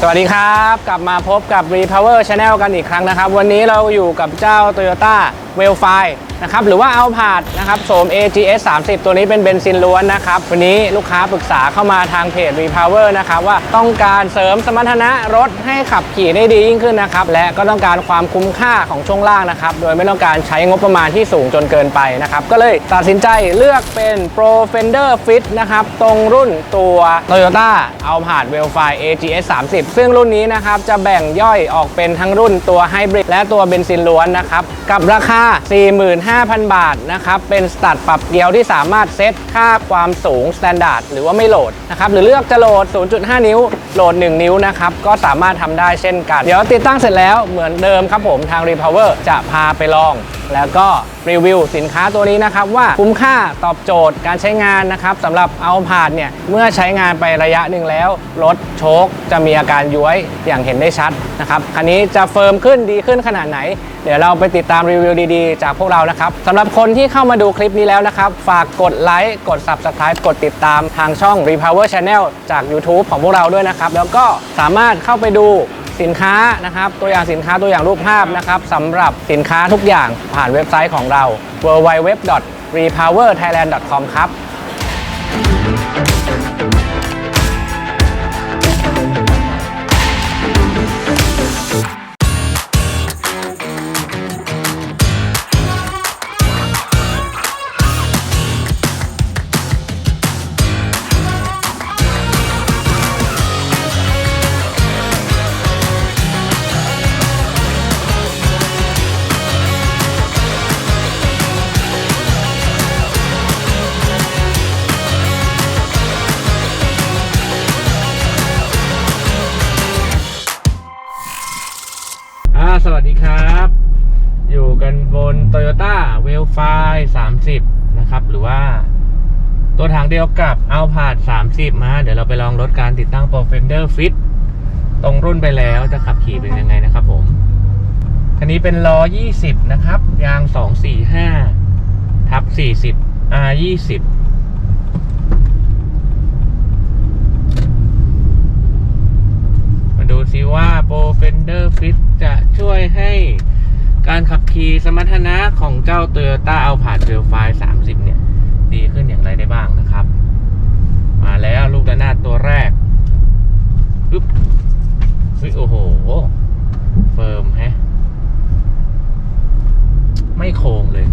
สวัสดีครับ กลับมาพบกับ Repower Channel กันอีกครั้งนะครับ วันนี้เราอยู่กับเจ้า Toyota w e l f i นะครับหรือว่า a l p a r d นะครับโสม AGS 30 ตัวนี้เป็นเบนซินล้วนนะครับ วันนี้ลูกค้าปรึกษาเข้ามาทางเพจ Repower นะครับ ว่าต้องการเสริมสมรรถนะรถให้ขับขี่ได้ดียิ่งขึ้นนะครับ และก็ต้องการความคุ้มค่าของช่วงล่างนะครับ โดยไม่ต้องการใช้งบประมาณที่สูงจนเกินไปนะครับ ก็เลยตัดสินใจเลือกเป็น Pro Fender Fit นะครับ ตรงรุ่นตัว Toyota a l p a r d w e l f i AGS 30 ซึ่งรุ่นนี้นะครับจะแบ่งย่อยออกเป็นทั้งรุ่นตัวไฮบริดและตัวเบนซินล้วนนะครับ กับราคา 45,000 บาทนะครับ เป็นสตัดปรับเกลียวที่สามารถเซตค่าความสูง s t ต n d า r d หรือว่าไม่โหลดนะครับ หรือเลือกจะโหลด 0.5 นิ้ว โหลด 1 นิ้วนะครับ ก็สามารถทำได้เช่นกัน เดี๋ยวติดตั้งเสร็จแล้วเหมือนเดิมครับผมทาง Repower จะพาไปลอง แล้วก็รีวิวสินค้าตัวนี้นะครับว่าคุ้มค่าตอบโจทย์การใช้งานนะครับสำหรับเอาผ่านเนี่ยเมื่อใช้งานไประยะหนึ่งแล้วรถโชคจะมีอาการย้วยอย่างเห็นได้ชัดนะครับคันนี้จะเฟิร์มขึ้นดีขึ้นขนาดไหน เดี๋ยวเราไปติดตามรีวิวดีๆ จากพวกเรานะครับสำหรับคนที่เข้ามาดูคลิปนี้แล้วนะครับ ฝากกดไลค์กด Subscribe กดติดตามทางช่อง Repower Channel จาก YouTube ของพวกเราด้วยนะครับ แล้วก็สามารถเข้าไปดูสินค้านะครับตัวอย่างสินค้าตัวอย่างรูปภาพนะครับสำหรับสินค้าทุกอย่างผ่านเว็บไซต์ของเรา www.repowerthailand.com ครับ สวัสดีครับ อยู่กันบน Toyota w e l f i 30 นะครับ หรือว่า ตัวถังเดียวกับ a l p a r d 30 มา เดี๋ยวเราไปลองรถการติดตั้ง Pro Fender Fit ตรงรุ่นไปแล้วจะขับขี่เป็นยังไงนะครับผม คันนี้เป็นล้อ 20 นะครับ ยาง 245 ทับ 40 R 20 ว่า Pro Fender Fit จะช่วยให้การขับขี่สมรรถนะของเจ้า Toyota Alphard w e l f i 30 เนี่ย ดีขึ้นอย่างไรได้บ้างนะครับ มาแล้วลูกระนาดตัวแรกปึ๊บเฮ้ยโอ้โห เฟิร์มแฮะ ไม่โค้งเลย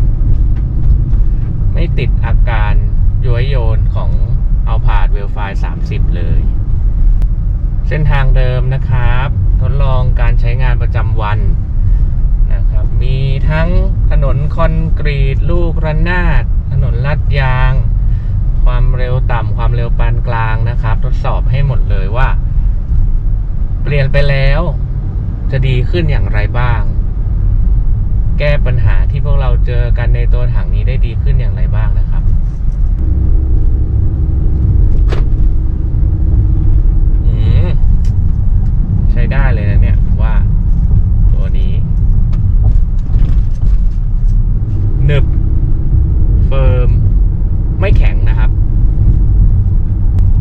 ไม่ติดอาการย้วยโยนของ Alphard w e l f i 30 เลย เส้นทางเดิมนะครับ ทดลองการใช้งานประจำวันนะครับ มีทั้งถนนคอนกรีต ลูกระนาด ถนนลาดยาง ความเร็วต่ำความเร็วปานกลางนะครับ ทดสอบให้หมดเลยว่า เปลี่ยนไปแล้ว จะดีขึ้นอย่างไรบ้าง แก้ปัญหาที่พวกเราเจอกันในตัวถังนี้ได้ดีขึ้นอย่างไรบ้างนะครับ อืมใช้ได้เลยนะเนี่ยผมว่า ตัวนี้หนึบ เฟิร์ม ไม่แข็งนะครับ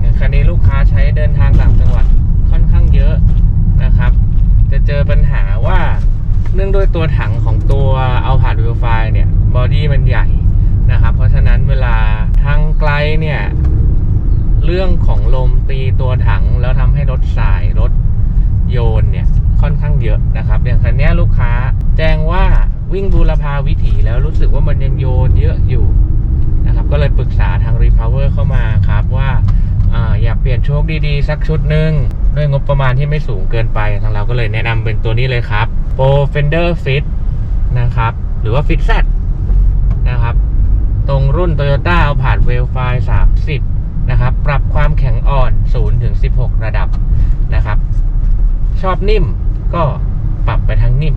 อย่างคันนี้ลูกค้าใช้เดินทางต่างจังหวัดค่อนข้างเยอะนะครับ จะเจอปัญหาว่า เนื่องด้วยตัวถังของตัวเอาผ่านวิวไฟเนี่ย บอดี้มันใหญ่นะครับ เพราะฉะนั้นเวลาทางไกล เนี่ย เรื่องของลมตีตัวถังแล้วทำให้รถสายรถโยนเนี่ยค่อนข้างเยอะนะครับ อย่างคันนี้ลูกค้าแจ้งว่าวิ่งบูรพาวิถีแล้วรู้สึกว่ามันยังโยนเยอะอยู่นะครับ ก็เลยปรึกษาทาง Repower เข้ามาครับว่าอาอยากเปลี่ยนโชคดีๆ สักชุดหนึ่งด้วยงบประมาณที่ไม่สูงเกินไป ทางเราก็เลยแนะนำเป็นตัวนี้เลยครับ Pro Fender Fit นะครับ หรือว่า Fit Z นะครับ ตรงรุ่น Toyota เอาผ่าน w e l f i นะครับ ปรับความแข็งอ่อน0ถึง16 ระดับนะครับ ชอบนิ่มก็ปรับไปทางนิ่ม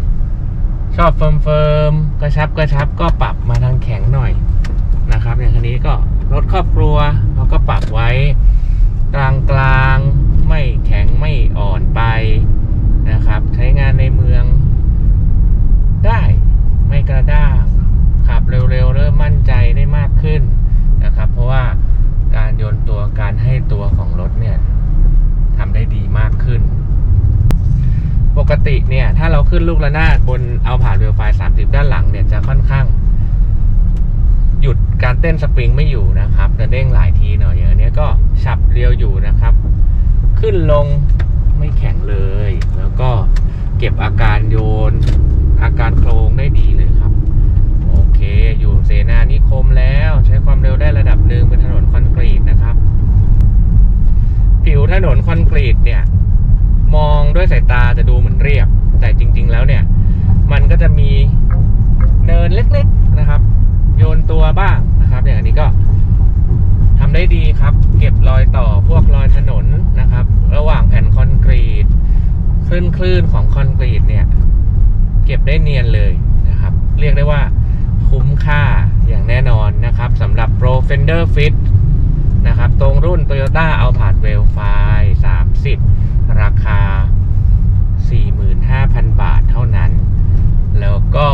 ชอบเฟิร์มเฟิร์มกระชับกระชับก็ปรับมาทางแข็งหน่อยนะครับ อย่างคันนี้ก็รถครอบครัวเราก็ปรับไว้ กลางกลางๆไม่แข็งไม่อ่อนไปนะครับ ใช้งานในเมืองได้ไม่กระด้างขับเร็วๆ เริ่มมั่นใจได้มากขึ้นนะครับ เพราะว่า ติเนี่ยถ้าเราขึ้นลูกระนาดบนเอาผ่านเวลไฟ30ด้านหลังเนี่ยจะค่อนข้าง หยุดการเต้นสปริงไม่อยู่นะครับจะเด้งหลายทีหน่อยอย่างนี้ก็ฉับเรียวอยู่นะครับ ขึ้นลงไม่แข็งเลย แล้วก็เก็บอาการโยน อาการโครงได้ดีเลยครับ โอเค อยู่เสนานิคมแล้ว ใช้ความเร็วได้ระดับหนึ่งเป็นถนนคอนกรีตนะครับ ผิวถนนคอนกรีตเนี่ย มองด้วยสายตาจะดูเหมือนเรียบ แต่จริง ๆ แล้วเนี่ย มันก็จะมีเนินเล็ก ๆนะครับ โยนตัวบ้างนะครับ อย่างอันนี้ก็ทำได้ดีครับ เก็บรอยต่อพวกรอยถนนนะครับ ระหว่างแผ่นคอนกรีตคลื่นคลื่นของคอนกรีตเนี่ย เก็บได้เนียนเลยนะครับ เรียกได้ว่าคุ้มค่าอย่างแน่นอนนะครับสำหรับ Pro Fender Fit นะครับ ตรงรุ่น Toyota a l p a r d w e l f i 30 ราคา 45,000 บาทเท่านั้น แล้วก็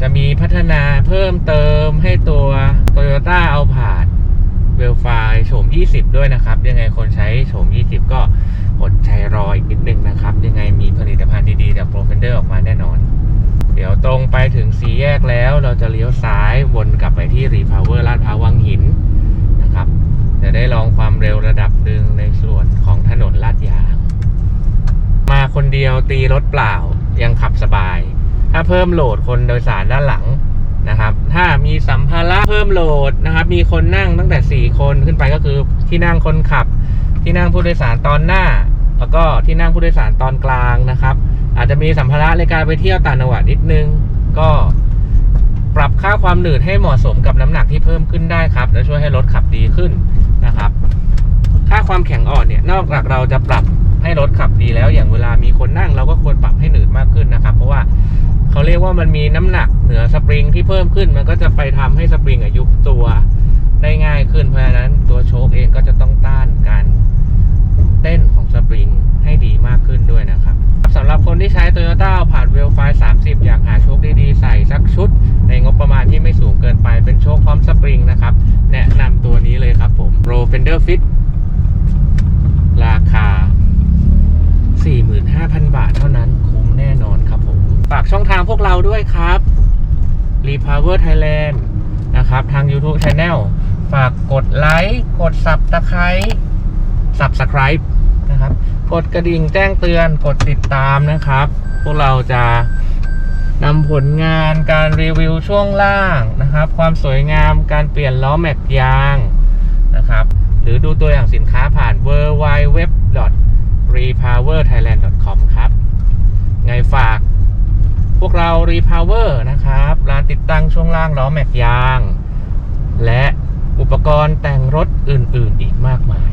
จะมีพัฒนาเพิ่มเติมให้ตัว Toyota a l p a r d w e l f i โฉม 20 ด้วยนะครับ ยังไงคนใช้โฉม 20 ก็อดใจรออีกนิดนึงนะครับ ยังไงมีผลิตภัณฑ์ดีๆจาก Pro Fender ออกมาแน่นอน เดี๋ยวตรงไปถึงสีแยกแล้วเราจะเลี้ยวซ้ายวนกลับไปที่ Repower ลาดพร้าววังหินนะครับ จะได้ลองความเร็วระดับหนึ่งในส่วนของถนนลาดยาง คนเดียวตีรถเปล่ายังขับสบาย ถ้าเพิ่มโหลดคนโดยสารด้านหลังนะครับ ถ้ามีสัมภาระเพิ่มโหลดนะครับ มีคนนั่งตั้งแต่ 4 คนขึ้นไปก็คือที่นั่งคนขับ ที่นั่งผู้โดยสารตอนหน้า แล้วก็ที่นั่งผู้โดยสารตอนกลางนะครับ อาจจะมีสัมภาระในการไปเที่ยวต่างจังหวัดนิดนึง ก็ปรับค่าความหนืดให้เหมาะสมกับน้ำหนักที่เพิ่มขึ้นได้ครับ และช่วยให้รถขับดีขึ้นนะครับ ค่าความแข็งอ่อนเนี่ยนอกจากเราจะปรับ ให้รถขับดีแล้วอย่างเวลามีคนนั่งเราก็ควรปรับให้หนืดมากขึ้นนะครับ เพราะว่าเขาเรียกว่ามันมีน้ำหนักเหนือสปริงที่เพิ่มขึ้นมันก็จะไปทำให้สปริงอยุบตัวได้ง่ายขึ้นเพราะฉะนั้นตัวโชคเองก็จะต้องต้านการเต้นของสปริงให้ดีมากขึ้นด้วยนะครับสำหรับคนที่ใช้ Toyota ผ่านเวลไฟ30 อยากหาโชคดีๆ ใส่สักชุด ในงบประมาณที่ไม่สูงเกินไปเป็นโชคพร้อมสปริงนะครับ แนะนำตัวนี้เลยครับผม Pro Fender Fit ราคา 45,000 บาทเท่านั้นคุ้มแน่นอนครับผม ฝากช่องทางพวกเราด้วยครับ Repower Thailand นะครับ ทาง YouTube Channel ฝากกดไลค์กด Subscribe Subscribe นะครับ กดกระดิ่งแจ้งเตือนกดติดตามนะครับ พวกเราจะนำผลงานการรีวิวช่วงล่างนะครับ ความสวยงามการเปลี่ยนล้อแม็กยางนะครับ หรือดูตัวอย่างสินค้าผ่าน w w w r e p o w e r t h a i l a n d c o m ครับ ไงฝาก พวกเรารีพาวเวอร์นะครับ ร้านติดตั้งช่วงล่างล้อแม็กยาง และอุปกรณ์แต่งรถอื่นๆ อีกมากมาย